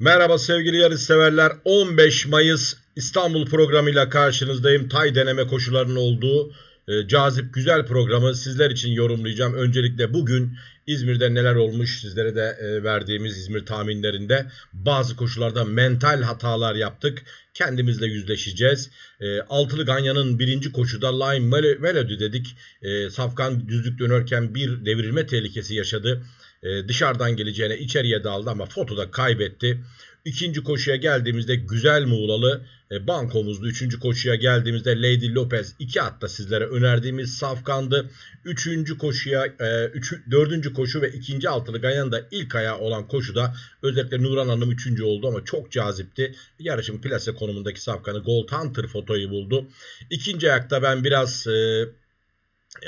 Merhaba sevgili yarış severler. 15 Mayıs İstanbul programıyla karşınızdayım. Tay deneme koşularının olduğu e, cazip güzel programı sizler için yorumlayacağım. Öncelikle bugün İzmir'de neler olmuş sizlere de e, verdiğimiz İzmir tahminlerinde bazı koşularda mental hatalar yaptık. Kendimizle yüzleşeceğiz. E, Altılı Ganyan'ın birinci koşuda Lime Mel- Melody dedik. E, Safkan düzlük dönerken bir devrilme tehlikesi yaşadı. E, dışarıdan geleceğine içeriye daldı ama fotoda kaybetti. İkinci koşuya geldiğimizde güzel Muğlalı e, bankomuzdu. Üçüncü koşuya geldiğimizde Lady Lopez iki atta sizlere önerdiğimiz safkandı. Üçüncü koşuya, e, üçü, dördüncü koşu ve ikinci altılı Ganyan'da ilk ayağı olan koşuda özellikle Nuran Hanım üçüncü oldu ama çok cazipti. Yarışın plase konumundaki safkanı Gold Hunter fotoyu buldu. İkinci ayakta ben biraz e,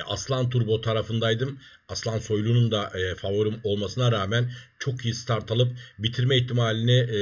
Aslan Turbo tarafındaydım. Aslan Soylu'nun da e, favorim olmasına rağmen çok iyi start alıp bitirme ihtimalini e,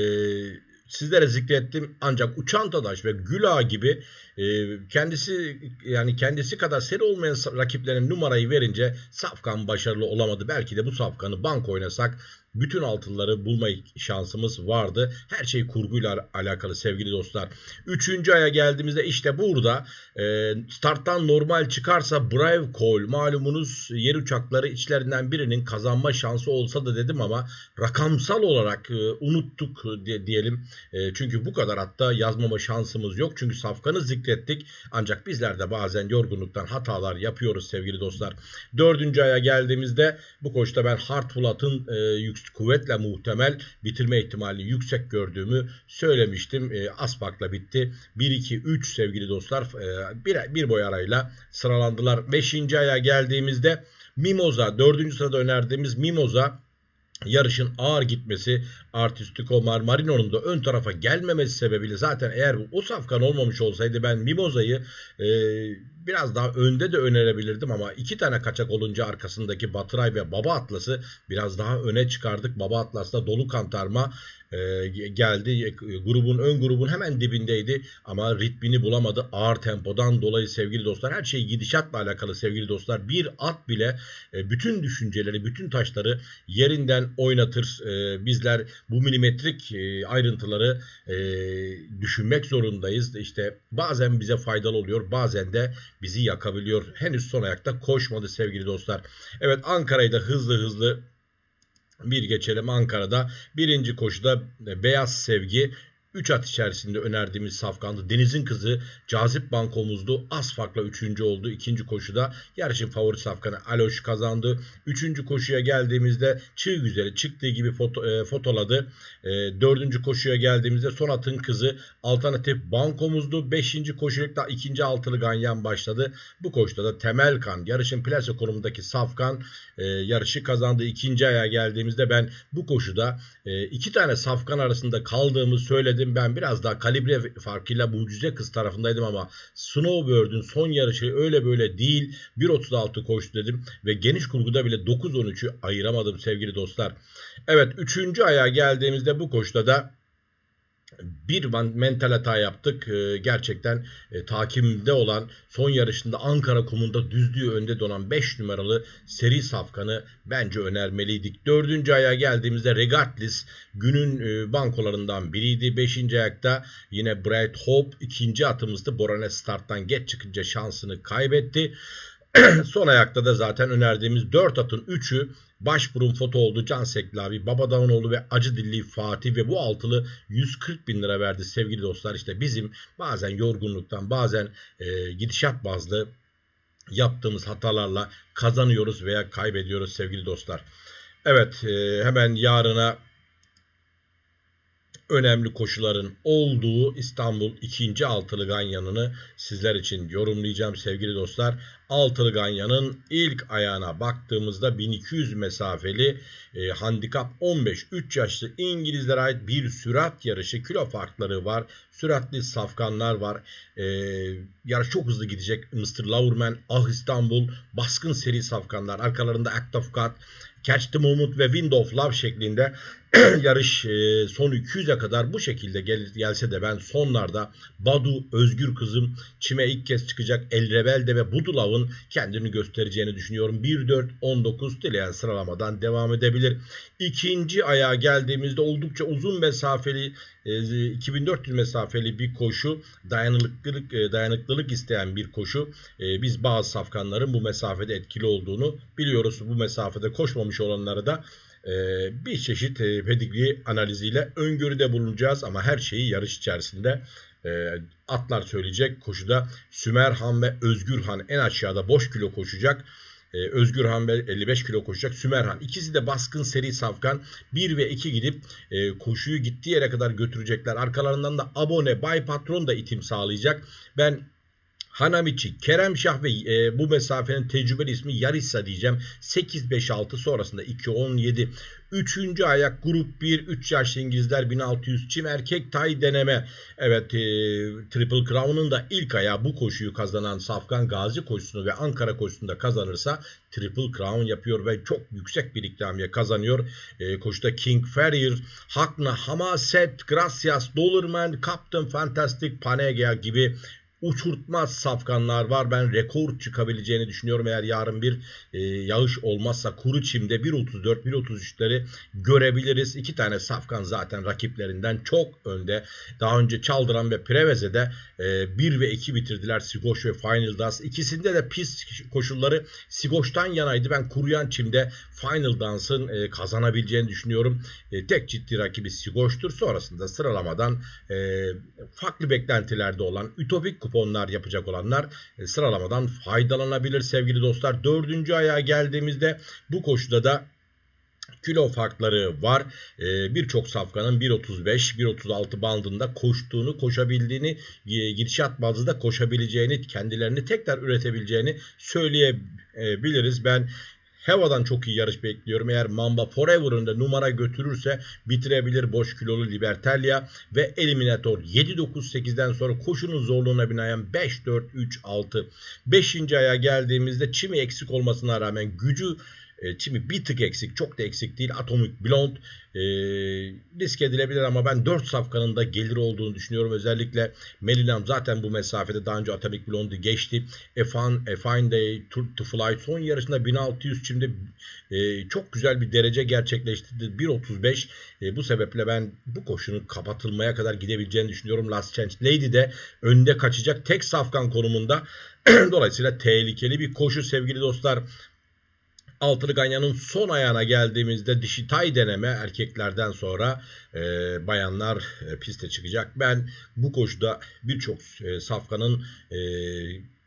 sizlere zikrettim. Ancak Uçan Tadaş ve Güla gibi e, kendisi yani kendisi kadar seri olmayan rakiplerin numarayı verince Safkan başarılı olamadı. Belki de bu Safkan'ı bank oynasak bütün altınları bulma şansımız vardı. Her şey kurguyla alakalı sevgili dostlar. Üçüncü aya geldiğimizde işte burada e, starttan normal çıkarsa Brave Call malumunuz yer uçakları içlerinden birinin kazanma şansı olsa da dedim ama rakamsal olarak e, unuttuk diye, diyelim. E, çünkü bu kadar hatta yazmama şansımız yok. Çünkü safkanı zikrettik. Ancak bizler de bazen yorgunluktan hatalar yapıyoruz sevgili dostlar. Dördüncü aya geldiğimizde bu koşta ben Hartpulat'ın e, yük, kuvvetle muhtemel bitirme ihtimalini yüksek gördüğümü söylemiştim. E, Aspak'la bitti. 1-2-3 sevgili dostlar e, bir, bir boy arayla sıralandılar. Beşinci aya geldiğimizde Mimoza, dördüncü sırada önerdiğimiz Mimoza yarışın ağır gitmesi Artistico Marmarino'nun da ön tarafa gelmemesi sebebiyle zaten eğer o safkan olmamış olsaydı ben Mimoza'yı e, biraz daha önde de önerebilirdim ama iki tane kaçak olunca arkasındaki Batıray ve Baba Atlas'ı biraz daha öne çıkardık. Baba Atlas'ta dolu kantarma e, geldi. E, grubun ön grubun hemen dibindeydi ama ritmini bulamadı. Ağır tempodan dolayı sevgili dostlar her şey gidişatla alakalı sevgili dostlar. Bir at bile e, bütün düşünceleri, bütün taşları yerinden oynatır. E, bizler bu milimetrik e, ayrıntıları e, düşünmek zorundayız. İşte bazen bize faydalı oluyor, bazen de bizi yakabiliyor. Henüz son ayakta koşmadı sevgili dostlar. Evet Ankara'yı da hızlı hızlı bir geçelim Ankara'da. Birinci koşuda Beyaz Sevgi 3 at içerisinde önerdiğimiz safkandı. Deniz'in kızı cazip bankomuzdu. Az farkla 3. oldu. ikinci koşuda yarışın favori safkanı Aloş kazandı. Üçüncü koşuya geldiğimizde çığ güzeli çıktığı gibi foto, e, fotoladı. E, koşuya geldiğimizde son atın kızı alternatif bankomuzdu. Beşinci koşulukta ikinci altılı ganyan başladı. Bu koşuda da Temel Kan yarışın plase konumundaki safkan e, yarışı kazandı. İkinci aya geldiğimizde ben bu koşuda e, iki tane safkan arasında kaldığımı söyledim. Ben biraz daha kalibre farkıyla mucize kız tarafındaydım ama Snowbird'ün son yarışı öyle böyle değil. 1.36 koştu dedim ve geniş kurguda bile 9.13'ü ayıramadım sevgili dostlar. Evet 3. aya geldiğimizde bu koşuda da bir mental hata yaptık. Ee, gerçekten e, takimde olan son yarışında Ankara kumunda düzlüğü önde donan 5 numaralı seri safkanı bence önermeliydik. Dördüncü aya geldiğimizde Regardless günün e, bankolarından biriydi. Beşinci ayakta yine Bright Hope ikinci atımızdı. Borane starttan geç çıkınca şansını kaybetti. Son ayakta da zaten önerdiğimiz 4 atın 3'ü Başburun foto oldu. Can Seklavi, Baba ve Acı Dilli Fatih ve bu altılı 140 bin lira verdi sevgili dostlar. İşte bizim bazen yorgunluktan bazen e, gidişat bazlı yaptığımız hatalarla kazanıyoruz veya kaybediyoruz sevgili dostlar. Evet e, hemen yarına önemli koşuların olduğu İstanbul 2. Altılı Ganyanı'nı sizler için yorumlayacağım sevgili dostlar. Altılı Ganyan'ın ilk ayağına baktığımızda 1200 mesafeli e, handikap 15 3 yaşlı İngilizlere ait bir sürat yarışı kilo farkları var. Süratli safkanlar var. E, yarış çok hızlı gidecek. Mr. Lowerman, Ah İstanbul, baskın seri safkanlar. Arkalarında Act of God, Catch the Moment ve Wind of Love şeklinde yarış e, son 200'e kadar bu şekilde gel, gelse de ben sonlarda Badu, Özgür Kızım, Çime ilk kez çıkacak El Rebelde ve Budulav'ın Cloud'un kendini göstereceğini düşünüyorum. 1-4-19 dileyen sıralamadan devam edebilir. İkinci ayağa geldiğimizde oldukça uzun mesafeli 2400 mesafeli bir koşu dayanıklılık dayanıklılık isteyen bir koşu. Biz bazı safkanların bu mesafede etkili olduğunu biliyoruz. Bu mesafede koşmamış olanları da bir çeşit pedigri analiziyle öngörüde bulunacağız ama her şeyi yarış içerisinde atlar söyleyecek. Koşuda Sümerhan ve Özgürhan en aşağıda boş kilo koşacak. Özgürhan ve 55 kilo koşacak. Sümerhan. İkisi de baskın seri safkan. 1 ve 2 gidip koşuyu gittiği yere kadar götürecekler. Arkalarından da abone, bay patron da itim sağlayacak. Ben Hanamichi, Kerem Şah ve e, bu mesafenin tecrübeli ismi Yarissa diyeceğim. 8-5-6 sonrasında 2-17. Üçüncü ayak grup 1 3 yaşlı İngilizler 1600 çim erkek tay deneme. Evet e, Triple Crown'un da ilk ayağı bu koşuyu kazanan Safkan Gazi koşusunu ve Ankara koşusunda kazanırsa Triple Crown yapıyor ve çok yüksek bir ikramiye kazanıyor. E, koşuda King Farrier, Hakna, Hamaset, Gracias, Dollarman, Captain Fantastic, Panegea gibi uçurtmaz safkanlar var. Ben rekor çıkabileceğini düşünüyorum. Eğer yarın bir e, yağış olmazsa kuru çimde 1.34 1.33'leri görebiliriz. İki tane safkan zaten rakiplerinden çok önde. Daha önce Çaldıran ve Preveze'de e, 1 ve 2 bitirdiler Sigoş ve Final Dance. İkisinde de pist koşulları Sigoş'tan yanaydı. Ben kuruyan çimde Final Dance'ın e, kazanabileceğini düşünüyorum. E, tek ciddi rakibi Sigoş'tur. Sonrasında sıralamadan e, farklı beklentilerde olan Ütopik kuponlar yapacak olanlar e, sıralamadan faydalanabilir sevgili dostlar. Dördüncü ayağa geldiğimizde bu koşuda da kilo farkları var. Ee, Birçok safkanın 1.35, 1.36 bandında koştuğunu, koşabildiğini, e, gidişat bazında koşabileceğini, kendilerini tekrar üretebileceğini söyleyebiliriz. Ben Heva'dan çok iyi yarış bekliyorum. Eğer Mamba Forever'ın da numara götürürse bitirebilir boş kilolu Libertalia ve Eliminator 7-9-8'den sonra koşunun zorluğuna binaen 5-4-3-6. 5. aya geldiğimizde çimi eksik olmasına rağmen gücü e, Çimi bir tık eksik. Çok da eksik değil. Atomic Blonde e, risk edilebilir ama ben 4 safkanın da gelir olduğunu düşünüyorum. Özellikle Melinam zaten bu mesafede daha önce Atomic Blonde'u geçti. A Fine Day to, to Fly son yarışında 1600 şimdi e, çok güzel bir derece gerçekleştirdi. 1.35 e, bu sebeple ben bu koşunun kapatılmaya kadar gidebileceğini düşünüyorum. Last Chance Lady de önde kaçacak tek safkan konumunda. Dolayısıyla tehlikeli bir koşu sevgili dostlar. Altılı Ganyan'ın son ayağına geldiğimizde dişi tay deneme erkeklerden sonra e, bayanlar e, piste çıkacak. Ben bu koşuda birçok e, safkanın e,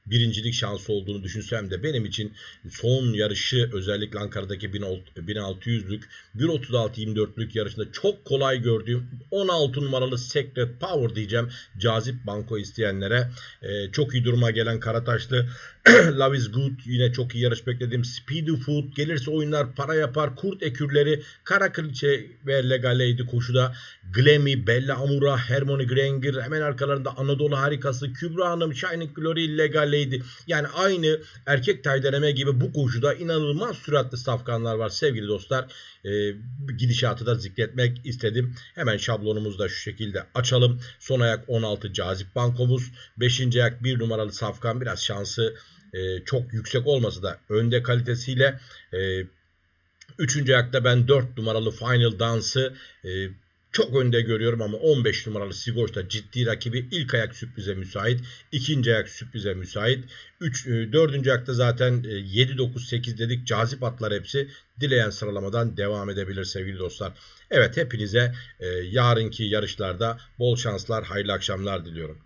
birincilik şansı olduğunu düşünsem de benim için son yarışı özellikle Ankara'daki 1600'lük 1.36-24'lük yarışında çok kolay gördüğüm 16 numaralı Secret Power diyeceğim cazip banko isteyenlere. Ee, çok iyi duruma gelen Karataşlı Love is Good yine çok iyi yarış beklediğim Speedy Food gelirse oyunlar para yapar. Kurt ekürleri Kara Kraliçe ve Legaleydi koşuda Glemmy, Bella Amura, Hermione Granger hemen arkalarında Anadolu harikası Kübra Hanım, Shining Glory, Legal Lady. Yani aynı erkek taydeneme gibi bu koşuda inanılmaz süratli safkanlar var sevgili dostlar. E, gidişatı da zikretmek istedim. Hemen şablonumuzu da şu şekilde açalım. Son ayak 16 cazip bankomuz. 5. ayak 1 numaralı safkan biraz şansı e, çok yüksek olmasa da önde kalitesiyle e, Üçüncü ayakta ben 4 numaralı Final Dance'ı e, çok önde görüyorum ama 15 numaralı Sigoş'ta ciddi rakibi ilk ayak sürprize müsait. ikinci ayak sürprize müsait. 3 4. ayakta zaten 7 9 8 dedik. Cazip atlar hepsi. Dileyen sıralamadan devam edebilir sevgili dostlar. Evet hepinize e, yarınki yarışlarda bol şanslar, hayırlı akşamlar diliyorum.